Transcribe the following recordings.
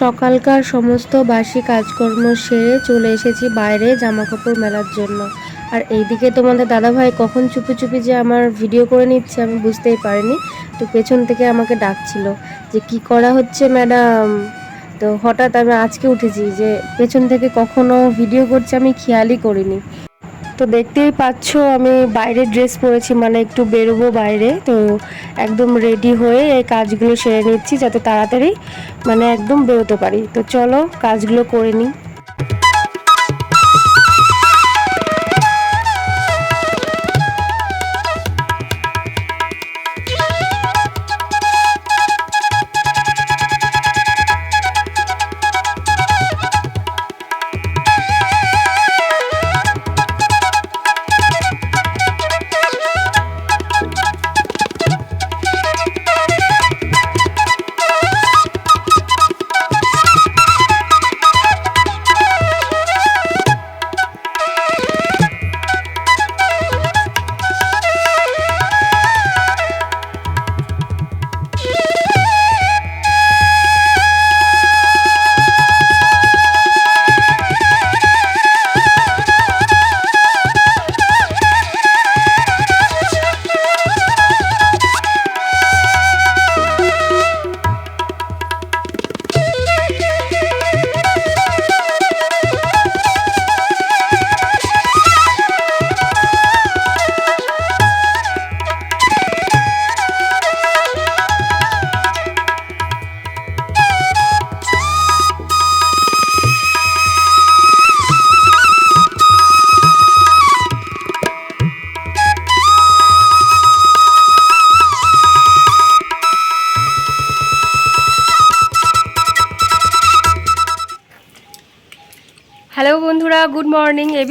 সকালকার সমস্ত বাসি কাজকর্ম সেরে চলে এসেছি বাইরে জামা কাপড় মেলার জন্য। আর এইদিকে তোমাদের দাদাভাই কখন চুপি চুপি যে আমার ভিডিও করে নিচ্ছে আমি বুঝতেই পারিনি। তো পেছন থেকে আমাকে ডাকছিল যে, কি করা হচ্ছে ম্যাডাম? তো হঠাৎ আমি আজকে উঠেছি যে, পেছন থেকে কখনো ভিডিও করছে আমি খেয়ালই করিনি। তো দেখতেই পাচ্ছ, আমি বাইরে ড্রেস পরেছি মানে একটু বেরোবো বাইরে। তো একদম রেডি হয়ে এই কাজগুলো সেরে নিচ্ছি, যাতে তাড়াতাড়ি মানে একদম বেরোতে পারি। তো চলো কাজগুলো করে নিই।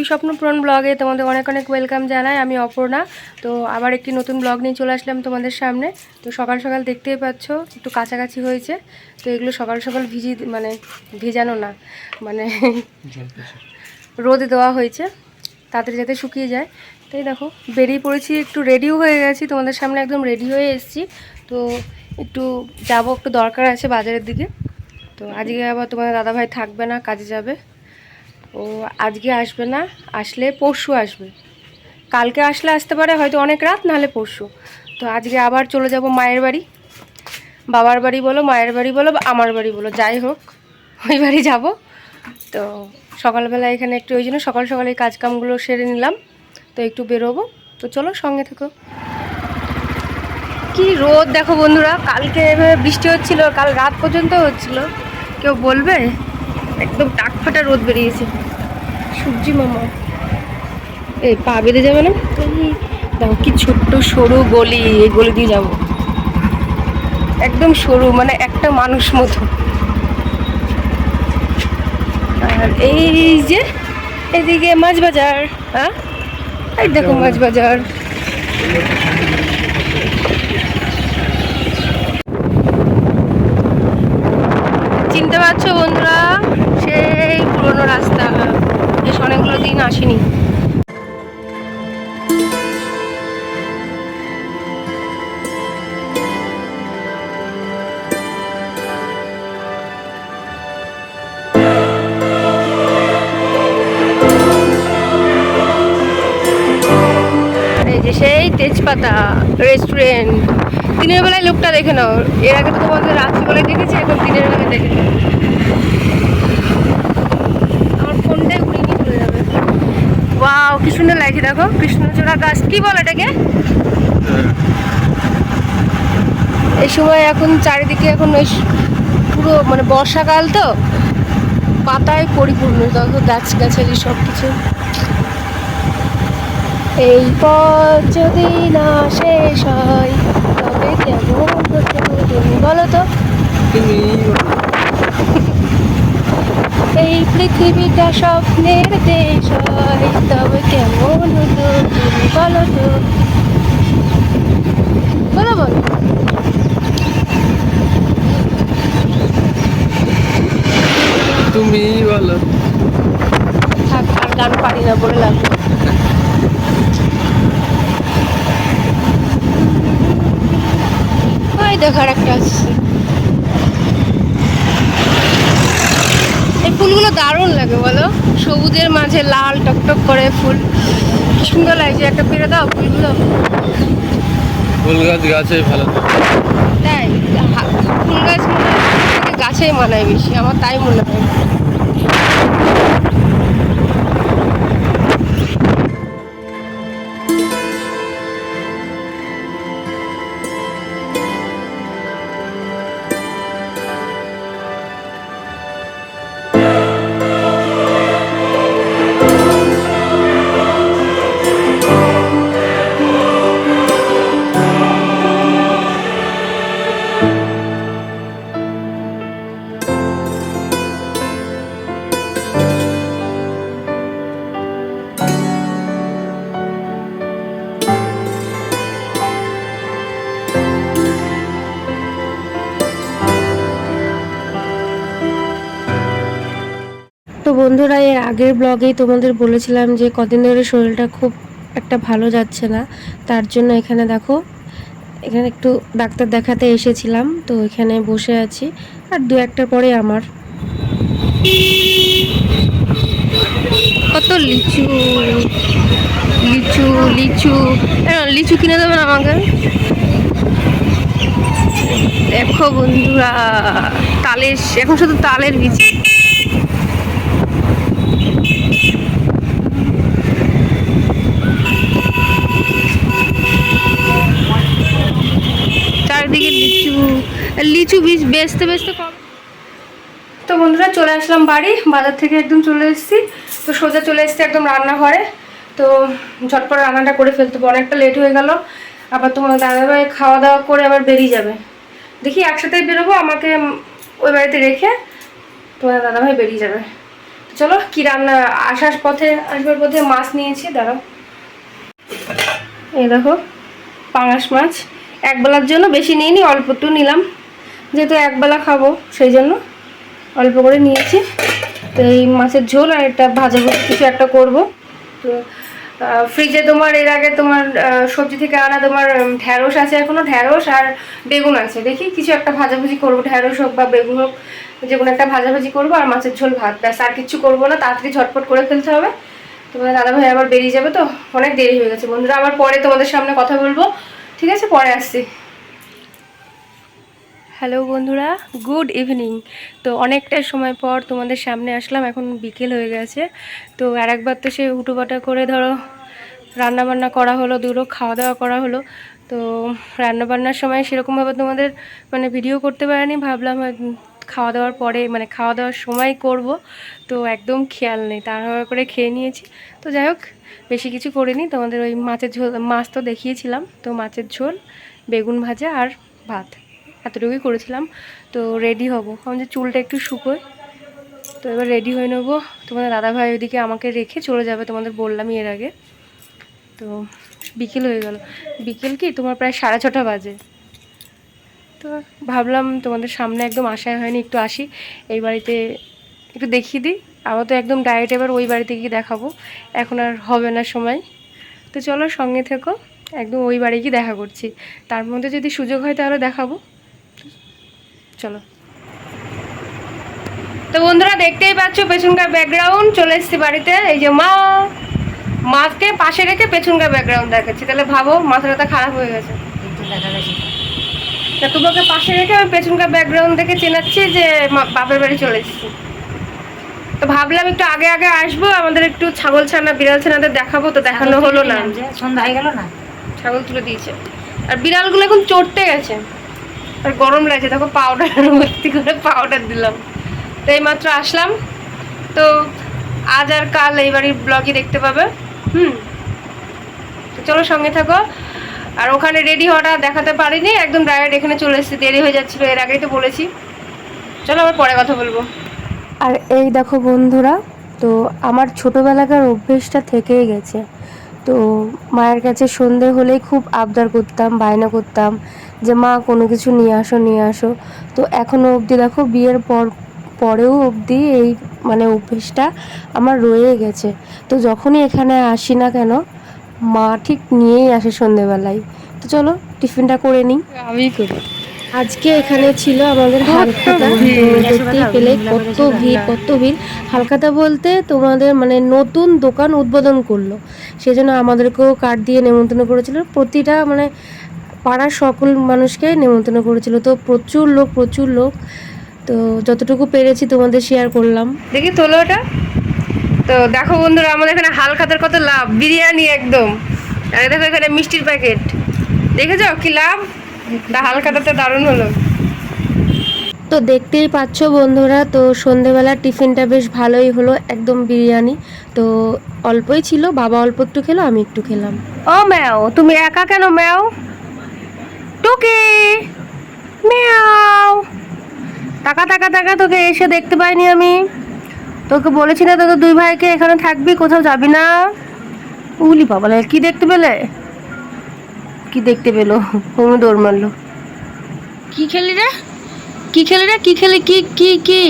স্বপ্নপূরণ ব্লগে তোমাদের অনেক অনেক ওয়েলকাম জানাই আমি অপর্ণা। তো আবার একটি নতুন ব্লগ নিয়ে চলে আসলাম তোমাদের সামনে। তো সকাল সকাল দেখতেই পাচ্ছ একটু কাছাকাছি হয়েছে। তো এগুলো সকাল সকাল ভিজি মানে ভিজানো না মানে রোদে দেওয়া হয়েছে তাড়াতাড়ি যাতে শুকিয়ে যায়। তাই দেখো বেরিয়ে পড়েছি একটু রেডিও হয়ে গেছি তোমাদের সামনে একদম রেডি হয়ে এসেছি। তো একটু যাব একটু দরকার আছে বাজারের দিকে। তো আজকে আবার তোমাদের দাদাভাই থাকবে না কাজে যাবে। ও আজকে আসবে না, আসলে পরশু আসবে। কালকে আসলে আসতে পারে হয়তো অনেক রাত, নাহলে পরশু। তো আজকে আবার চলে যাব মায়ের বাড়ি। বাবার বাড়ি বলো, মায়ের বাড়ি বলো, বা আমার বাড়ি বলো, যাই হোক, ওই বাড়ি যাব। তো সকালবেলা এখানে একটু ওই জন্য সকাল সকাল এই কাজকামগুলো সেরে নিলাম। তো একটু বেরোবো। তো চলো সঙ্গে থেকো। কি রোদ দেখো বন্ধুরা, কালকে এভাবে বৃষ্টি হচ্ছিল, কাল রাত পর্যন্ত হচ্ছিল। কেউ বলবে? একদম টাক ফাটা রোদ বেরিয়েছে। সূর্যি মামা। এই পা বেঁধে যাবে না? দেখো কি ছোট্ট সরু গলি এই গলি দিয়ে যাব। একদম সরু মানে একটা মানুষ মতো। আর এই যে এদিকে মাছ বাজার হ্যাঁ? এই দেখো মাছ বাজার। চিনতে পারছ বন্ধুরা? পুরনো রাস্তা, বেশ অনেকগুলো দিন আসেনি। সেই তেজপাতা রেস্টুরেন্ট দিনের বেলায় লোকটা দেখে নাও। এর আগে তো তোমাদের রাত্রিবেলায় দেখেছি, এখন দিনের বেলায় দেখে আমার ফোনটাই উড়িয়ে নিয়ে চলে যাবে ওয়াও কি সুন্দর লাগছে দেখো কৃষ্ণচূড়া গাছ। কি বলে এটাকে? এই সময় এখন চারিদিকে এখন ওই পুরো মানে বর্ষাকাল তো পাতায় পরিপূর্ণ দেখো গাছ গাছালি সব কিছু এই পথ যদি না শেষ হয় তবে কেমন বলো তো? এই পৃথিবীটা স্বপ্নের দেশ হয়। তবে কেমন হতো তুমি বলো তো। বলো বলো। তুমি বলো। আর গান পারি না বলে ওই দেখার একটা আসছে। দারুণ লাগে বলো। সবুজের মাঝে লাল টকটক করে ফুল। কি সুন্দর লাগছে। একটা পেরে দাও ফুলগুলো ফুল গাছ গাছে ভালো তাই ফুল গাছ মনে হয় গাছেই মানায় বেশি। আমার তাই মনে হয়। বন্ধুরা, এর আগের ব্লগেই তোমাদের বলেছিলাম যে কদিন ধরে শরীরটা খুব একটা ভালো যাচ্ছে না, তার জন্য এখানে দেখো, এখানে একটু ডাক্তার দেখাতে এসেছিলাম, তো এখানে বসে আছি, আর দু একটার পরে আমার। কত লিচু লিচু লিচু লিচু কিনে দেবেন আমাকে? দেখো বন্ধুরা, তালের, এখন শুধু তালের বীজ চারিদিকে লিচু বীজ বেচতে বেচতে কম। তো বন্ধুরা, চলে আসলাম বাড়ি। বাজার থেকে একদম চলে এসেছি। তো সোজা চলে এসেছি একদম রান্নাঘরে। তো ঝটপট রান্নাটা করে ফেলতে। অনেকটা লেট হয়ে গেল। আবার তোমার দাদাভাই খাওয়া দাওয়া করে আবার বেরিয়ে যাবে। দেখি একসাথেই বেরোবো, আমাকে ওই বাড়িতে রেখে তোমার দাদাভাই বেরিয়ে যাবে। চলো, কি রান্না, আসার পথে, আসবার পথে মাছ নিয়েছি, দাঁড়াও। এই দেখো, পাঙাশ মাছ। একবেলার জন্য বেশি নিইনি, অল্প একটু নিলাম। যেহেতু একবেলা খাব, সেই জন্য অল্প করে নিয়েছি। তো এই মাছের ঝোল আর একটা ভাজা ভুজি কিছু একটা করব। তো ফ্রিজে তোমার, এর আগে তোমার সবজি থেকে আনা তোমার ঢ্যাঁড়স আছে এখনও ঢ্যাঁড়স আর বেগুন আছে। দেখি কিছু একটা ভাজাভুজি করব, ঢ্যাঁড়স হোক বা বেগুন হোক, যে কোনো একটা ভাজাভাজি করব আর মাছের ঝোল ভাত। ব্যাস, আর কিছু করব না, তাড়াতাড়ি ঝটপট করে ফেলতে হবে। তোমার দাদা ভাই আবার বেরিয়ে যাবে তো, অনেক দেরি হয়ে গেছে। বন্ধুরা, আবার পরে তোমাদের সামনে কথা বলব। ঠিক আছে, পরে আসছি। হ্যালো বন্ধুরা গুড ইভিনিং তো অনেকটা সময় পর তোমাদের সামনে আসলাম, এখন বিকেল হয়ে গেছে। তো আর একবার তো সে উটোপাটা করে ধরো, রান্নাবান্না করা হলো, দুটো খাওয়া দাওয়া করা হলো। তো রান্নাবান্নার সময় সেরকমভাবে তোমাদের মানে ভিডিও করতে পারেনি, ভাবলাম খাওয়া দাওয়ার পরে মানে খাওয়া দাওয়ার সময় করব। তো একদম খেয়াল নেই, তাড়াহুড়ো করে খেয়ে নিয়েছি। তো যাই হোক, বেশি কিছু করিনি। তোমাদের ওই মাছের ঝোল, মাছ তো দেখিয়েছিলাম। তো মাছের ঝোল, বেগুন ভাজা আর ভাত, এতটুকুই করেছিলাম। তো রেডি হব। কারণ যে চুলটা একটু শুকোয়, তো এবার রেডি হয়ে নেব। তোমাদের দাদাভাই ওইদিকে আমাকে রেখে চলে যাবে, তোমাদের বললামই এর আগে। তো বিকেল হয়ে গেল। বিকেল কি? তোমার প্রায় সাড়ে ছটা বাজে। তো ভাবলাম তোমাদের সামনে একদম আশায় হয়নি, একটু আসি। এই বাড়িতে একটু দেখিয়ে দিই। আবার তো একদম ডাইরেক্ট এবার ওই বাড়িতে গিয়ে দেখাবো। এখন আর হবে না সময়। তো চলো সঙ্গে থেকো, একদম ওই বাড়ি গিয়ে দেখা করছি। তার মধ্যে যদি সুযোগ হয় তাহলে দেখাবো। চলো। তো বন্ধুরা দেখতেই পাচ্ছ পেছনকার ব্যাকগ্রাউন্ড চলে এসছি বাড়িতে। এই যে মা, মাকে পাশে রেখে পেছনকার ব্যাকগ্রাউন্ড দেখাচ্ছি। তাহলে ভাবো মাথা টাথা খারাপ হয়ে গেছে। তা তোমাকে পাশে রেখে আমি পেছনকার ব্যাকগ্রাউন্ড দেখে চেনাচ্ছি যে বাপের বাড়ি চলে এসেছি। তো ভাবলাম একটু আগে আগে আসব আমাদের একটু ছাগল ছানা বিড়াল ছানাদের দেখাবো তো দেখানো হলো না। সন্ধ্যা হয়ে গেল না? ছাগল তুলে দিয়েছে। আর বিড়ালগুলো এখন চড়তে গেছে। আর গরম লাগছে দেখো পাউডার ভর্তি করে পাউডার দিলাম। তো এই মাত্র আসলাম। তো আজ আর কাল এই বাড়ির ব্লগই দেখতে পাবে। হুম। তো চলো সঙ্গে থাকো। আর ওখানে রেডি হওয়াটা দেখাতে পারিনি, একদম ডাইরেক্ট এখানে চলে এসেছি, দেরি হয়ে যাচ্ছিল, এর আগেই তো বলেছি। চলো আবার পরে কথা বলব। আর এই দেখো বন্ধুরা, তো আমার ছোটোবেলাকার অভ্যেসটা থেকেই গেছে। তো মায়ের কাছে সন্ধে হলেই খুব আবদার করতাম, বায়না করতাম যে, মা, কোনো কিছু নিয়ে আসো নিয়ে আসো। তো এখনও অবধি দেখো, বিয়ের পর, পরেও অবধি এই মানে অভ্যেসটা আমার রয়ে গেছে। তো যখনই এখানে আসি না কেন মা ঠিক নিয়েই আসে সন্ধেবেলায়। তো চলো টিফিনটা করে নিই। আমি করি। আজকে এখানে ছিল আমাদের হালখাতা। তো দেখতেই পেলে কত ভিড়। কত ভিড়। হালখাতা বলতে তোমাদের মানে নতুন দোকান উদ্বোধন করল। সেজন্য আমাদেরকেও কার্ড দিয়ে নেমন্তন্ন করেছিল। প্রতিটা মানে পাড়ার সকল মানুষকে নেমন্তন্ন করেছিল। তো প্রচুর লোক প্রচুর লোক। তো যতটুকু পেরেছি তোমাদের শেয়ার করলাম। দেখি তোলো ওটা। তো দেখো বন্ধুরা আমাদের এখানে হাল খাতার কত লাভ বিরিয়ানি একদম। আর দেখো এখানে মিষ্টির প্যাকেট। দেখেছ কি লাভ? তা হালখাতাতে দারুণ হলো। তো দেখতেই পাচ্ছ বন্ধুরা তো সন্ধেবেলা টিফিনটা বেশ ভালোই হলো একদম বিরিয়ানি। তো অল্পই ছিল বাবা অল্প একটু খেলো আমি একটু খেলাম। ও ম্যাও তুমি একা কেন ম্যাও? টুকি! ম্যাও! টাকা টাকা টাকা তোকে এসে দেখতে পাইনি আমি। তোকে বলেছি না তোকে দুই ভাইকে এখানে থাকবি, কোথাও যাবি না। উলি বাবা কি দেখতে পেলে? কি দেখতে পেল? কোনো দৌড় মারলো। কি খেলি রে? কি খেলি রে? কি খেলি? কি কি কি?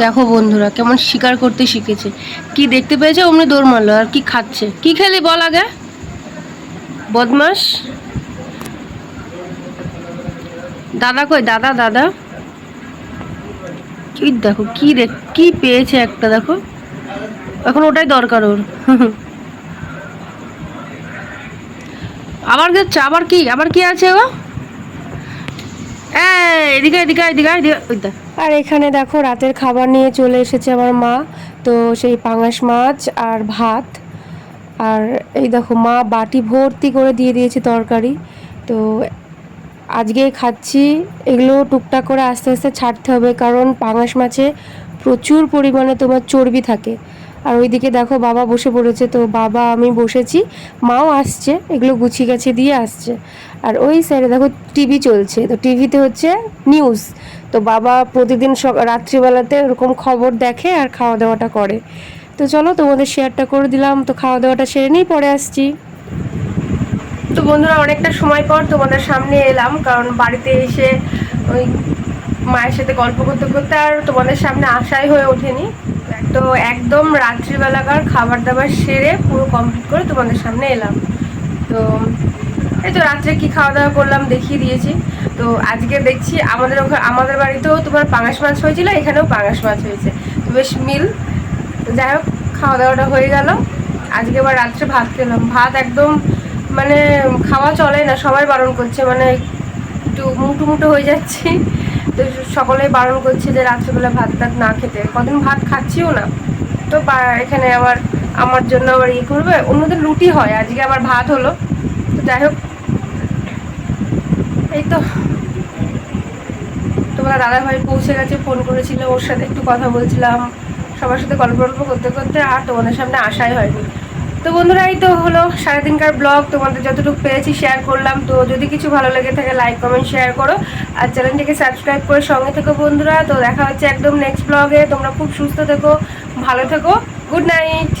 দেখো বন্ধুরা, কেমন শিকার করতে শিখেছে। কি দেখতে পেয়েছে, অমনি দৌড় মারলো, আর কি খাচ্ছে? কি খেলি বল আগে? বদমাস। দাদা কই? দাদা দাদা? কি দেখো, কি দেখ কি পেয়েছে একটা, দেখো। এখন ওটাই দরকার ওর। আবার যাচ্ছে, আবার কি আবার কি আছে এদিকে এদিকে এদিকে আর এখানে দেখো, রাতের খাবার নিয়ে চলে এসেছে আমার মা। তো সেই পাঙাশ মাছ আর ভাত। আর এই দেখো, মা বাটি ভর্তি করে দিয়ে দিয়েছে তরকারি। তো আজকে খাচ্ছি, এগুলো টুকটাক করে আস্তে আস্তে ছাড়তে হবে কারণ পাঙাশ মাছে প্রচুর পরিমাণে তোমার চর্বি থাকে। আর ওইদিকে দেখো বাবা বসে পড়েছে, তো বাবা আমি বসেছি, মাও আসছে, এগুলো গুছিয়ে গেছে দিয়ে আসছে। আর ওই সাইডে দেখো টিভি চলছে, তো টিভিতে হচ্ছে নিউজ তো বাবা প্রতিদিন সক- রাত্রিবেলাতে এরকম খবর দেখে আর খাওয়া দাওয়াটা করে। তো চলো তোমাদের শেয়ারটা করে দিলাম, তো খাওয়া দাওয়াটা সেরে নিয়েই পরে আসছি। তো বন্ধুরা, অনেকটা সময় পর তোমাদের সামনে এলাম, কারণ বাড়িতে এসে ওই মায়ের সাথে গল্প করতে করতে আর তোমাদের সামনে আশাই হয়ে ওঠেনি। তো একদম রাত্রিবেলাকার খাবার দাবার সেরে পুরো কমপ্লিট করে তোমাদের সামনে এলাম। তো এই তো রাত্রে কি খাওয়া দাওয়া করলাম দেখিয়ে দিয়েছি। তো আজকে দেখছি আমাদের ওখানে আমাদের বাড়িতেও তোমার পাঙাশ মাছ হয়েছিল, এখানেও পাঙাশ মাছ হয়েছে। তো বেশ মিল। যাই হোক, খাওয়া দাওয়াটা হয়ে গেল। আজকে আবার রাত্রে ভাত খেলাম। ভাত একদম মানে খাওয়া চলে না, সবাই বারণ করছে মানে একটু মুটু মুটু হয়ে যাচ্ছি। তো সকলেই বারণ করছে যে রাত্রেবেলা ভাত টাত না খেতে। কদিন ভাত খাচ্ছিও না। তো এখানে আবার আমার জন্য আবার ইয়ে করবে। অন্যদের রুটি হয়, আজকে আবার ভাত হলো। তো যাই হোক, এই তো। তোমার দাদা ভাই পৌঁছে গেছে ফোন করেছিল, ওর সাথে একটু কথা বলছিলাম। সবার সাথে গল্প গল্প করতে করতে আর তোমাদের সামনে আসাই হয়নি। তো বন্ধুরা, এই তো হলো সারাদিনকার ব্লগ। তোমাদের যতটুকু পেয়েছি শেয়ার করলাম। তো যদি কিছু ভালো লেগে থাকে লাইক কমেন্ট শেয়ার করো। আর চ্যানেলটিকে সাবস্ক্রাইব করে সঙ্গে থেকো বন্ধুরা। তো দেখা হচ্ছে একদম নেক্সট ব্লগে তোমরা খুব সুস্থ থেকো, ভালো থেকো। Good night